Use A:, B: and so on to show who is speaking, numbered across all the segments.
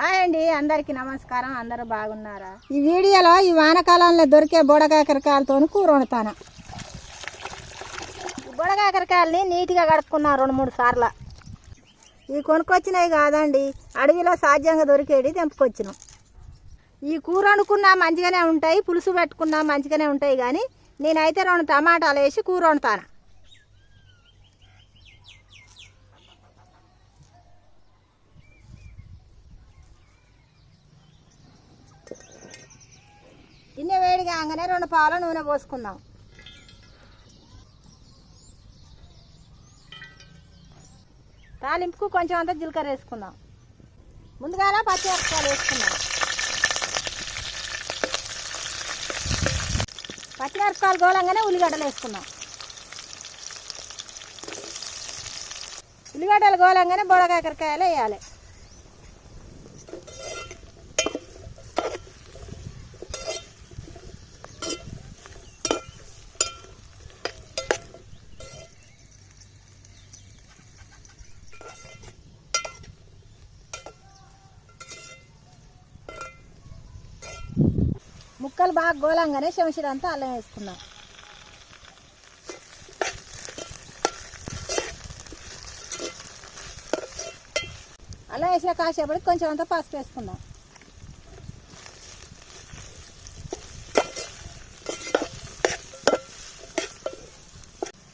A: Hi అండి అందరికీ నమస్కారం. అందరూ బాగున్నారా? ఈ వీడియోలో ఈ వానకాలంలో దొరికే బుడకాకరకాయలతో కూర వండుతాను. ఈ బుడకాకరకాయలని నీట్గా కడుక్కున్నా రెండు మూడు సార్లు. ఈ కొనుక్కొచ్చినవి కాదండి అడవిలో సాధ్యంగా దొరికేవి తెంపుకొచ్చినాం. ఈ కూర వండుకున్నా మంచిగానే ఉంటాయి పులుసు పెట్టుకున్నా మంచిగానే ఉంటాయి కానీ నేనైతే రెండు టమాటాలు వేసి కూర వండుతాను. కాగానే రెండు పాల నూనె పోసుకుందాం. తాలింపుకు కొంచెం అంతా జీలకర్ర వేసుకుందాం. ముందుగాల పచ్చిమిరపకాయలు వేసుకుందాం. పచ్చిమిరపకాయలు గోలంగానే ఉల్లిగడ్డలు వేసుకుందాం. ఉల్లిగడ్డలు గోలంగానే బొడకాకరకాయలు వేయాలి. ముక్కలు బాగా గోలంగానే చెమచిడంతా అల్లం వేసుకున్నాం. అల్లం వేసిన కాసేపటికి కొంచెం అంతా పసుపు వేసుకుందాం.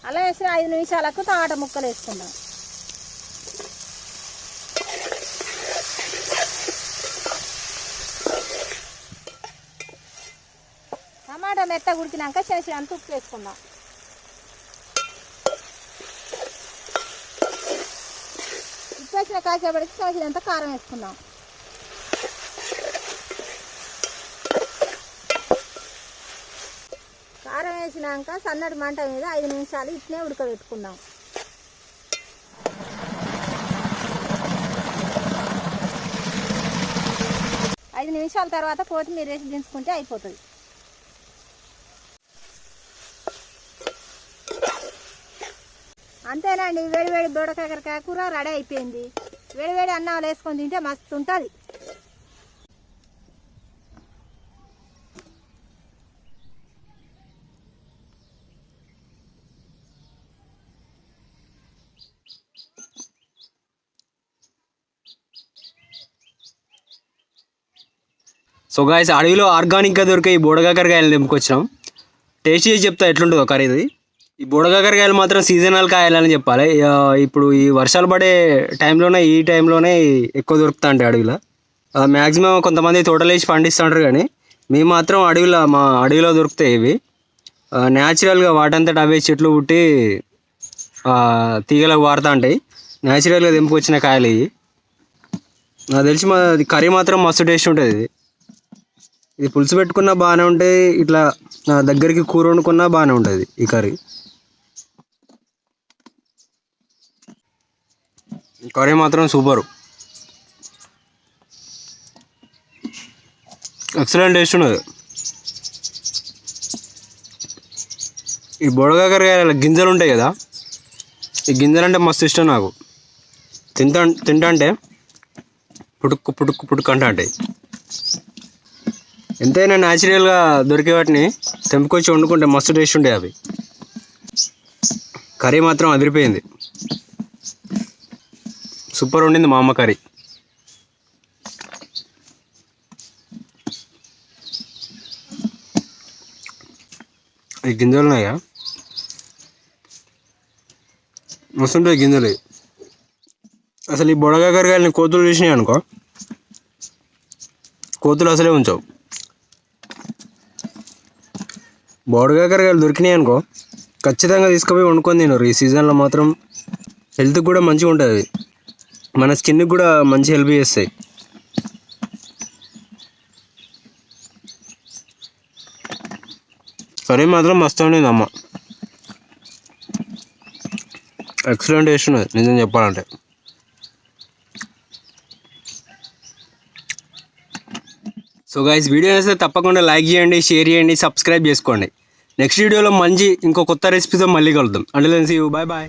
A: అల్లం వేసిన ఐదు నిమిషాలకు తాట ముక్కలు వేసుకుందాం. మెత్త ఉడికినాక చేసినంత ఉప్పు వేసుకుందాం. ఉప్పు వేసిన కాసేపటికి చేసినంత కారం వేసుకుందాం. కారం వేసినాక సన్నటి మంట మీద ఐదు నిమిషాలు ఇట్నే ఉడకబెట్టుకుందాం. ఐదు నిమిషాల తర్వాత కొత్తిమీర వేసి దించుకుంటే అయిపోతుంది. అంతేనండి వేడివేడి వేడి దొడకాకరకాయ కూర రెడీ అయిపోయింది. వేడి వేడి అన్నం వేసుకొని తింటే మస్తు ఉంటుంది.
B: సో గాయస్ అడవిలో ఆర్గానిక్గా దొరికే ఈ బుడగాకరకాయలు తెంపుకొచ్చినాం. టేస్ట్ చేసి చెప్తా ఎట్లుంటుందో కర్రీ ఇది ఈ బుడగాకరకాయలు మాత్రం సీజనల్ కాయాలని చెప్పాలి. ఇప్పుడు ఈ వర్షాలు పడే టైంలోనే ఈ టైంలోనే ఎక్కువ దొరుకుతా ఉంటాయి అడవిలో మ్యాక్సిమం కొంతమంది తోటలేసి పండిస్తుంటారు కానీ మేము మాత్రం అడవిలో మా అడవిలో దొరుకుతాయి ఇవి. న్యాచురల్గా వాటంతట అవే చెట్లు పుట్టి తీగలకు వారుతా ఉంటాయి న్యాచురల్గా తెంపుకొచ్చిన కాయలు ఇవి. నాకు తెలిసి మా కర్రీ మాత్రం మస్తు టేస్ట్ ఉంటుంది ఇది. ఇది పులుసు పెట్టుకున్నా బాగానే ఉంటుంది ఇట్లా నా దగ్గరికి కూర వండుకున్నా బాగానే ఉంటుంది ఈ కర్రీ. కర్రీ మాత్రం సూపర్. ఎక్సలెంట్ టేస్ట్ ఉన్నది. ఈ బొడగా కర్రీ గింజలు ఉంటాయి కదా ఈ గింజలు అంటే మస్తు ఇష్టం నాకు. తింటా తింటా అంటే పుటుక్కు పుటుక్కు అంటా ఉంటాయి. ఎంతైనా న్యాచురల్గా దొరికే వాటిని తెంపుకొచ్చి వండుకుంటే మస్తు టేస్ట్ ఉంటాయి అవి. కర్రీ మాత్రం అదిరిపోయింది. సూపర్ ఉండింది మా అమ్మ కర్రీ. ఈ గింజలు ఉన్నాయా? వస్తుంటాయి గింజలు. అసలు ఈ బొడగా కరగాయలని కోతులు చూసినాయి అనుకో. కోతులు అసలే ఉంచావు. బోడగా కరగాయలు దొరికినాయి అనుకో ఖచ్చితంగా తీసుకుపోయి వండుకొని తినరు ఈ సీజన్లో మాత్రం హెల్త్కి కూడా మంచిగా ఉంటుంది మన స్కిన్కి కూడా మంచి హెల్ప్ చేస్తాయి. కర్రీ మాత్రం మస్తు ఉండేది అమ్మ. ఎక్సలెంట్ టేస్ట్ ఉన్నది నిజం చెప్పాలంటే. సో గైస్ వీడియో అయితే తప్పకుండా లైక్ చేయండి షేర్ చేయండి సబ్స్క్రైబ్ చేసుకోండి. నెక్స్ట్ వీడియోలో మంచి ఇంకో కొత్త రెసిపీతో మళ్ళీ కలుద్దాం. అంటే బాయ్ బాయ్